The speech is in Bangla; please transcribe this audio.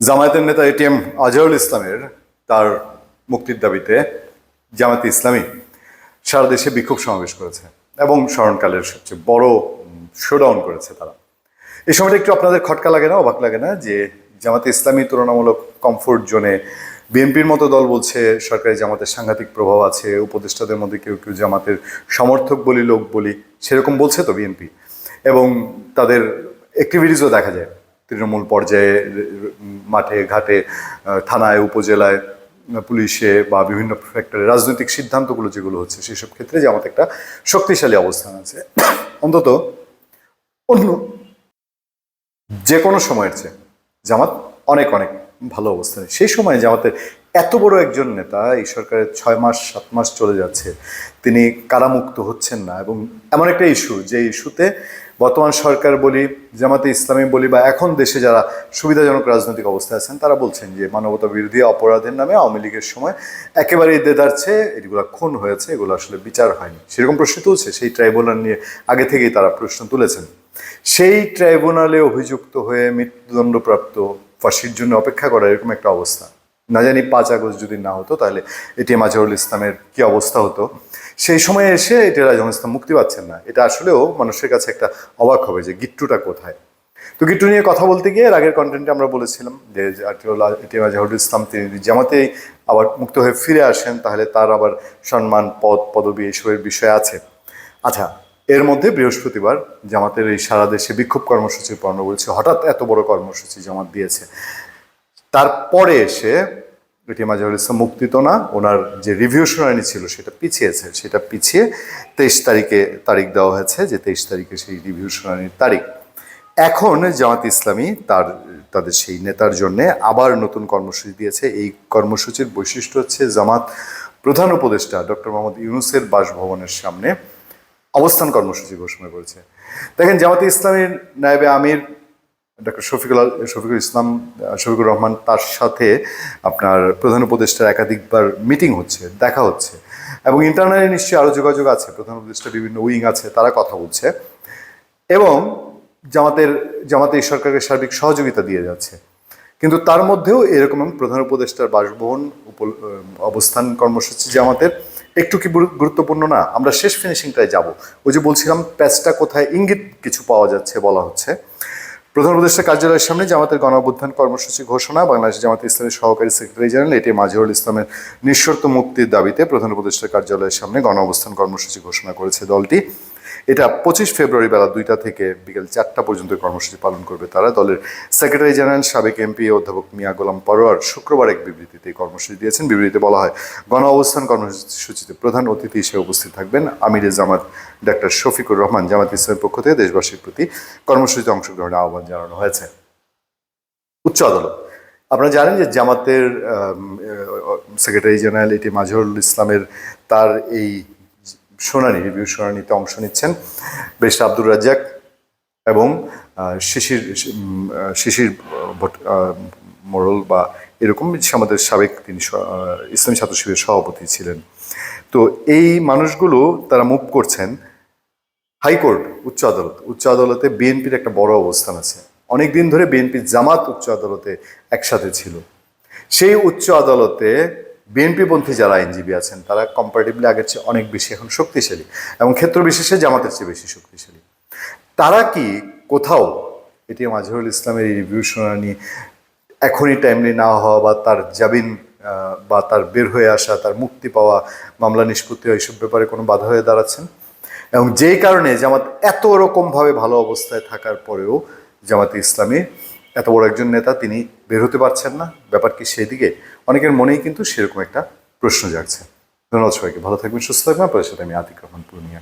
জামায়াতের নেতা এটিএম আজহারুল ইসলামের তার মুক্তির দাবিতে জামায়াতে ইসলামী সারা দেশে বিক্ষোভ সমাবেশ করেছে এবং স্মরণকালের সবচেয়ে বড় শোডাউন করেছে তারা। এই সময়টা একটু আপনাদের খটকা লাগে না, অবাক লাগে না যে জামাতে ইসলামী তুলনামূলক কমফোর্ট জোনে বিএনপির মতো দল বলছে, সরকারি জামাতের সাংঘাতিক প্রভাব আছে, উপদেষ্টাদের মধ্যে কেউ কেউ জামাতের সমর্থক বলি, লোক বলি, সেরকম বলছে তো বিএনপি। এবং তাদের অ্যাক্টিভিটিসও দেখা যায়। তৃণমূল পর্যায়ে মাঠে, ঘাটে থানায়, উপজেলায়, পুলিশে বা বিভিন্ন ফ্যাক্টরে রাজনৈতিক সিদ্ধান্তগুলো যেগুলো হচ্ছে সেসব ক্ষেত্রে জামাত একটা শক্তিশালী অবস্থান আছে। অন্তত অন্য যে কোনো সময়ের চেয়ে জামাত অনেক অনেক ভালো অবস্থানে সেই সময় জামাতের এত বড় একজন নেতা এই সরকারের ছয় মাস, সাত মাস চলে যাচ্ছে, তিনি কারামুক্ত হচ্ছেন না এবং এমন একটা ইস্যু যে ইস্যুতে বর্তমান সরকার বলি, জামাতে ইসলামী বলি বা এখন দেশে যারা সুবিধাজনক রাজনৈতিক অবস্থায় আছেন, তারা বলছেন যে মানবতা বিরোধী অপরাধের নামে আওয়ামী লীগের সময় একেবারেই দেদারছে এগুলো খুন হয়েছে, এগুলো আসলে বিচার হয়নি। সেরকম প্রশ্ন তুলছে, সেই ট্রাইব্যুনাল নিয়ে আগে থেকেই তারা প্রশ্ন তুলেছেন। সেই ট্রাইব্যুনালে অভিযুক্ত হয়ে মৃত্যুদণ্ডপ্রাপ্ত ফাঁসির জন্য অপেক্ষা করা এরকম একটা অবস্থা। না জানি পাঁচ আগস্ট যদি না হতো, তাহলে এটি মাজহারুল ইসলামের কি অবস্থা হতো? সেই সময়ে এসে এটি রাজন ইসলাম মুক্তি পাচ্ছেন না। এটা আসলেও মানুষের কাছে একটা অবাক হবে যে গিট্টুটা কোথায়? তো গিট্টু নিয়ে কথা বলতে গিয়ে আগের কন্টেন্টে আমরা বলেছিলাম যে এটি মাজহারুল ইসলাম তিনি জামাতেই আবার মুক্ত হয়ে ফিরে আসেন, তাহলে তার আবার সম্মান, পদ, পদবি এইসবের বিষয় আছে। আচ্ছা এর মধ্যে বৃহস্পতিবার জামাতের এই সারা দেশে বিক্ষোভ কর্মসূচির পর্ণ বলছে হঠাৎ এত বড় কর্মসূচি জামাত দিয়েছে। তারপরে এসে এটি মাজহারুল ইসলাম মুক্তি তো না, ওনার যে রিভিউ শুনানি ছিল সেটা পিছিয়েছে, সেটা পিছিয়ে তেইশ তারিখে তারিখ দেওয়া হয়েছে যে তেইশ তারিখে সেই রিভিউ শুনানির তারিখ। এখন জামাত ইসলামী তার, তাদের সেই নেতার জন্য আবার নতুন কর্মসূচি দিয়েছে। এই কর্মসূচির বৈশিষ্ট্য হচ্ছে জামাত প্রধান উপদেষ্টা ডক্টর মোহাম্মদ ইউনুসের বাসভবনের সামনে অবস্থান কর্মসূচি ঘোষণা করেছে। দেখেন, জামাতে ইসলামীর নায়েবে আমির ডক্টর শফিকুল শফিকুল ইসলাম শফিকুর রহমান তার সাথে আপনার প্রধান উপদেষ্টার একাধিকবার মিটিং হচ্ছে, দেখা হচ্ছে। এবং ইন্টারনালি নিশ্চয়ই আরও যোগাযোগ আছে, প্রধান উপদেষ্টা বিভিন্ন উইং আছে, তারা কথা বলছে। এবং জামাতের, জামাতে এই সরকারকে সার্বিক সহযোগিতা দিয়ে যাচ্ছে। কিন্তু তার মধ্যেও এরকম প্রধান উপদেষ্টার বাসভবন অবস্থান কর্মসূচি জামাতের একটু কি গুরুত্বপূর্ণ না? আমরা শেষ ফিনিশিংটায় যাব। ওই যে বলছিলাম, প্যাচটা কোথায়? ইঙ্গিত কিছু পাওয়া যাচ্ছে বলা হচ্ছে। প্রধান উপদেষ্টা কার্যালয়ের সামনে জামাতের গণঅভ্যুত্থান কর্মসূচি ঘোষণা, বাংলাদেশ জামাত ইসলামের সহকারী সেক্রেটারি জেনারেল এটি মাজহারুল ইসলামের নিঃশর্ত মুক্তির দাবিতে প্রধান উপদেষ্টা কার্যালয়ের সামনে গণ অবস্থান কর্মসূচি ঘোষণা করেছে দলটি। এটা পঁচিশ ফেব্রুয়ারি বেলা দুইটা থেকে বিকেল চারটা পর্যন্ত কর্মসূচি পালন করবে তারা। দলের সেক্রেটারি জেনারেল, সাবেক এমপি অধ্যাপক মিয়া গোলাম পরোয়ার শুক্রবার এক বিবৃতিতে কর্মসূচি দিয়েছেন। বিবৃতিতে বলা হয়, গণ অবস্থান কর্মসূচিতে প্রধান অতিথি হিসেবে উপস্থিত থাকবেন আমিরে জামাত ডাক্তার শফিকুর রহমান। জামাত ইসলামের পক্ষ থেকে দেশবাসীর প্রতি কর্মসূচিতে অংশগ্রহণের আহ্বান জানানো হয়েছে। উচ্চ আদালত, আপনারা জানেন যে জামাতের সেক্রেটারি জেনারেল এটি মাজহারুল ইসলামের তার এই শুনানি রিভিউ শুনানিতে অংশ নিচ্ছেন বেশ আব্দুর রাজ্জাক এবং শিশির শিশির মোড়ল বা এরকম আমাদের সাবেক তিনি ইসলামী ছাত্র শিবিরের সভাপতি ছিলেন। তো এই মানুষগুলো তারা মুভ করছেন। হাইকোর্ট, উচ্চ আদালত, উচ্চ আদালতে বিএনপির একটা বড় অবস্থান আছে। অনেক দিন ধরে বিএনপি জামাত, উচ্চ আদালতে একসাথে ছিল। সেই উচ্চ আদালতে বিএনপিপন্থী যারা আইনজীবী আছেন, তারা কম্পারেটিভলি আগের চেয়ে অনেক বেশি এখন শক্তিশালী এবং ক্ষেত্র বিশেষে জামাতের চেয়ে বেশি শক্তিশালী। তারা কি কোথাও, এটি মাজহারুল ইসলামের এই রিভিউ শুনানি এখনই টাইমলি না হওয়া বা তার জামিন বা তার বের হয়ে আসা, তার মুক্তি পাওয়া, মামলা নিষ্পত্তি এইসব ব্যাপারে কোনো বাধা হয়ে দাঁড়াচ্ছেন? এবং যেই কারণে জামাত এত রকমভাবে ভালো অবস্থায় থাকার পরেও জামাতে ইসলামী এত বড় একজন নেতা তিনি বের হতে পারছেন না। ব্যাপার কি সেদিকে অনেকের মনেই কিন্তু সেরকম একটা প্রশ্ন জাগছে। ধন্যবাদ সবাইকে। ভালো থাকবেন, সুস্থ থাকবেন। আপনাদের সাথে আমি আতিক রহমান পূর্ণিয়া